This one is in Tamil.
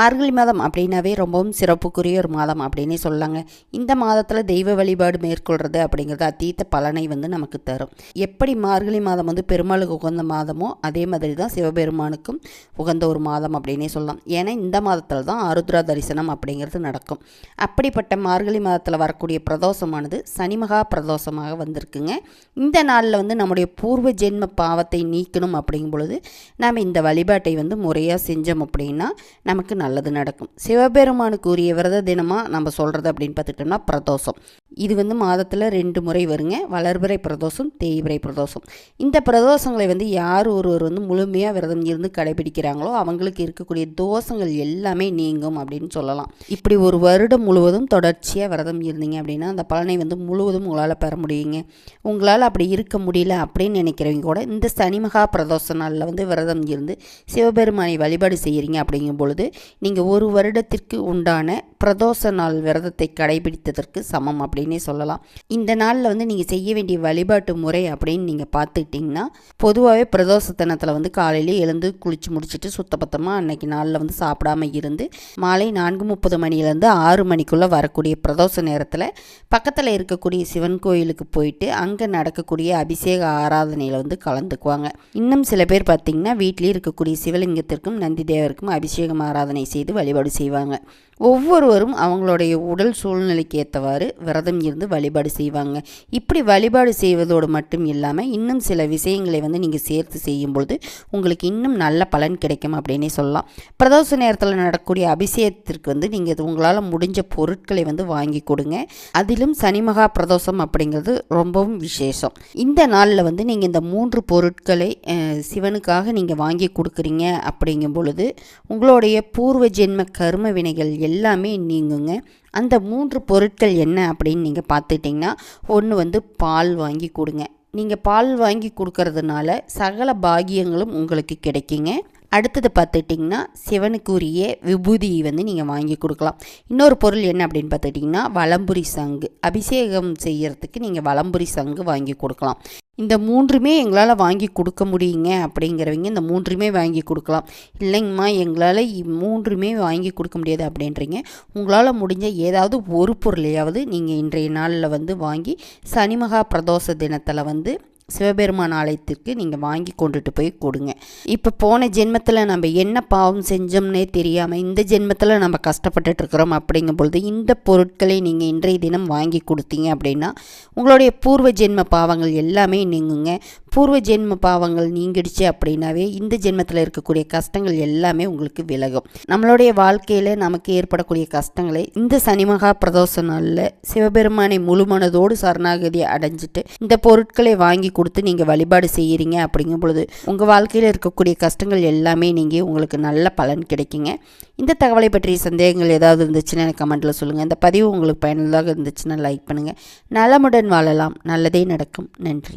மார்கழி மாதம் அப்படின்னாவே ரொம்பவும் சிறப்புக்குரிய ஒரு மாதம் அப்படின்னே சொல்லலாங்க. இந்த மாதத்தில் தெய்வ வழிபாடு மேற்கொள்கிறது அப்படிங்கிறது அத்தீத்த பலனை வந்து நமக்கு தரும். எப்படி மார்கழி மாதம் வந்து பெருமாளுக்கு உகந்த மாதமோ அதே மாதிரி தான் சிவபெருமானுக்கும் உகந்த ஒரு மாதம் அப்படின்னே சொல்லலாம். ஏன்னா இந்த மாதத்தில் தான் ஆருத்ரா தரிசனம் அப்படிங்கிறது நடக்கும். அப்படிப்பட்ட மார்கழி மாதத்தில் வரக்கூடிய பிரதோஷமானது சனிமகா பிரதோஷமாக வந்திருக்குங்க. இந்த நாளில் வந்து நம்முடைய பூர்வ ஜென்ம பாவத்தை நீக்கணும் அப்படிங்கும் பொழுது நாம் இந்த வழிபாட்டை வந்து முறையாக செஞ்சோம் அப்படின்னா நமக்கு நல்லது நடக்கும். சிவபெருமானுக்கு உரிய விரத தினமாக நம்ம சொல்கிறது அப்படின்னு பார்த்துட்டோம்னா பிரதோஷம். இது வந்து மாதத்தில் ரெண்டு முறை வருங்க. வளர்பிறை பிரதோஷம் தேய்பிறை பிரதோஷம். இந்த பிரதோஷங்களை வந்து யார் ஒருவர் வந்து முழுமையாக விரதம் இருந்து கடைபிடிக்கிறாங்களோ அவங்களுக்கு இருக்கக்கூடிய தோஷங்கள் எல்லாமே நீங்கும் அப்படின்னு சொல்லலாம். இப்படி ஒரு வருடம் முழுவதும் தொடர்ச்சியாக விரதம் இருந்தீங்க அப்படின்னா அந்த பலனை வந்து முழுவதும் உங்களால் பெற முடியுங்க. உங்களால் அப்படி இருக்க முடியல அப்படின்னு நினைக்கிறவங்க கூட இந்த சனிமகா பிரதோஷ நாளில் வந்து விரதம் இருந்து சிவபெருமானை வழிபாடு செய்கிறீங்க அப்படிங்கும் பொழுது நீங்கள் ஒரு வருடத்திற்கு உண்டான பிரதோஷ நாள் விரதத்தை கடைபிடித்ததற்கு சமம் அப்படின்னே சொல்லலாம். இந்த நாளில் வந்து நீங்கள் செய்ய வேண்டிய வழிபாட்டு முறை அப்படின்னு நீங்கள் பார்த்துக்கிட்டிங்கன்னா பொதுவாகவே பிரதோஷ தினத்தில் வந்து காலையிலே எழுந்து குளித்து முடிச்சுட்டு சுத்தபத்தமாக அன்னைக்கு நாளில் வந்து சாப்பிடாம இருந்து மாலை நான்கு முப்பது மணிலேருந்து ஆறு மணிக்குள்ளே வரக்கூடிய பிரதோஷ நேரத்தில் பக்கத்தில் இருக்கக்கூடிய சிவன் கோயிலுக்கு போயிட்டு அங்கே நடக்கக்கூடிய அபிஷேக ஆராதனையில் வந்து கலந்துக்குவாங்க. இன்னும் சில பேர் பார்த்திங்கன்னா வீட்டிலே இருக்கக்கூடிய சிவலிங்கத்திற்கும் நந்தி தேவருக்கும் அபிஷேகம் ஆராதனை செய்து வழிபாடு செய்வாங்க. ஒவ்வொரு ஒவ்வொருவரும் அவங்களுடைய உடல் சூழ்நிலைக்கு ஏற்றவாறு விரதம் இருந்து வழிபாடு செய்வாங்க. இப்படி வழிபாடு செய்வதோடு மட்டும் இல்லாமல் இன்னும் சில விஷயங்களை வந்து நீங்கள் சேர்த்து செய்யும் பொழுது உங்களுக்கு இன்னும் நல்ல பலன் கிடைக்கும் அப்படின்னே சொல்லலாம். பிரதோஷ நேரத்தில் நடக்கக்கூடிய அபிஷேகத்திற்கு வந்து நீங்கள் உங்களால் முடிஞ்ச பொருட்களை வந்து வாங்கி கொடுங்க. அதிலும் சனிமகா பிரதோஷம் அப்படிங்கிறது ரொம்பவும் விசேஷம். இந்த நாளில் வந்து நீங்கள் இந்த மூன்று பொருட்களை சிவனுக்காக நீங்கள் வாங்கி கொடுக்குறீங்க அப்படிங்கும் பொழுது உங்களுடைய பூர்வ ஜென்ம கர்ம வினைகள் எல்லாமே நீங்குங்க. அந்த மூன்று பொருட்கள் என்ன அப்படின்னு நீங்கள் பார்த்துட்டிங்கன்னா ஒன்று வந்து பால் வாங்கி கொடுங்க. நீங்கள் பால் வாங்கி கொடுக்கறதுனால சகல பாகியங்களும் உங்களுக்கு கிடைக்குங்க. அடுத்தது பார்த்துட்டிங்கன்னா சிவனுக்குரிய விபூதி வந்து நீங்கள் வாங்கி கொடுக்கலாம். இன்னொரு பொருள் என்ன அப்படின்னு பார்த்துட்டிங்கன்னா வளம்புரி சங்கு. அபிஷேகம் செய்கிறதுக்கு நீங்கள் வளம்புரி சங்கு வாங்கி கொடுக்கலாம். இந்த மூன்றுமே எங்களால் வாங்கி கொடுக்க முடியுங்க அப்படிங்கிறவங்க இந்த மூன்றுமே வாங்கி கொடுக்கலாம். இல்லைங்கம்மா எங்களால் மூன்றுமே வாங்கி கொடுக்க முடியாது அப்படின்றீங்க. உங்களால் முடிஞ்ச ஏதாவது ஒரு பொருளையாவது நீங்கள் இன்றைய நாளில் வந்து வாங்கி சனிமகா பிரதோஷ தினத்தில் வந்து சிவபெருமான் ஆலயத்திற்கு நீங்கள் வாங்கி கொண்டுட்டு போய் கொடுங்க. இப்போ போன ஜென்மத்தில் நம்ம என்ன பாவம் செஞ்சோம்னே தெரியாமல் இந்த ஜென்மத்தில் நம்ம கஷ்டப்பட்டுட்ருக்குறோம் அப்படிங்கும் பொழுது இந்த பொருட்களை நீங்கள் இன்றைய தினம் வாங்கி கொடுத்தீங்க அப்படின்னா உங்களுடைய பூர்வ ஜென்ம பாவங்கள் எல்லாமே நீங்குங்க. பூர்வ ஜென்ம பாவங்கள் நீங்கிடுச்சு அப்படின்னாவே இந்த ஜென்மத்தில் இருக்கக்கூடிய கஷ்டங்கள் எல்லாமே உங்களுக்கு விலகும். நம்மளுடைய வாழ்க்கையில் நமக்கு ஏற்படக்கூடிய கஷ்டங்களை இந்த சனிமகா பிரதோஷ நாளில் சிவபெருமானை முழுமனதோடு சரணாகதி அடைஞ்சிட்டு இந்த பொருட்களை வாங்கி கொடுத்து நீங்கள் வழிபாடு செய்கிறீங்க அப்படிங்கும் பொழுது உங்கள் வாழ்க்கையில் இருக்கக்கூடிய கஷ்டங்கள் எல்லாமே நீங்கள் உங்களுக்கு நல்ல பலன் கிடைக்குங்க. இந்த தகவலை பற்றிய சந்தேகங்கள் ஏதாவது இருந்துச்சுன்னா எனக்கு கமெண்ட்டில் சொல்லுங்கள் இந்த பதிவு உங்களுக்கு பயனுள்ளதாக இருந்துச்சுன்னா லைக் பண்ணுங்கள் நலமுடன் வாழலாம். நல்லதே நடக்கும். நன்றி.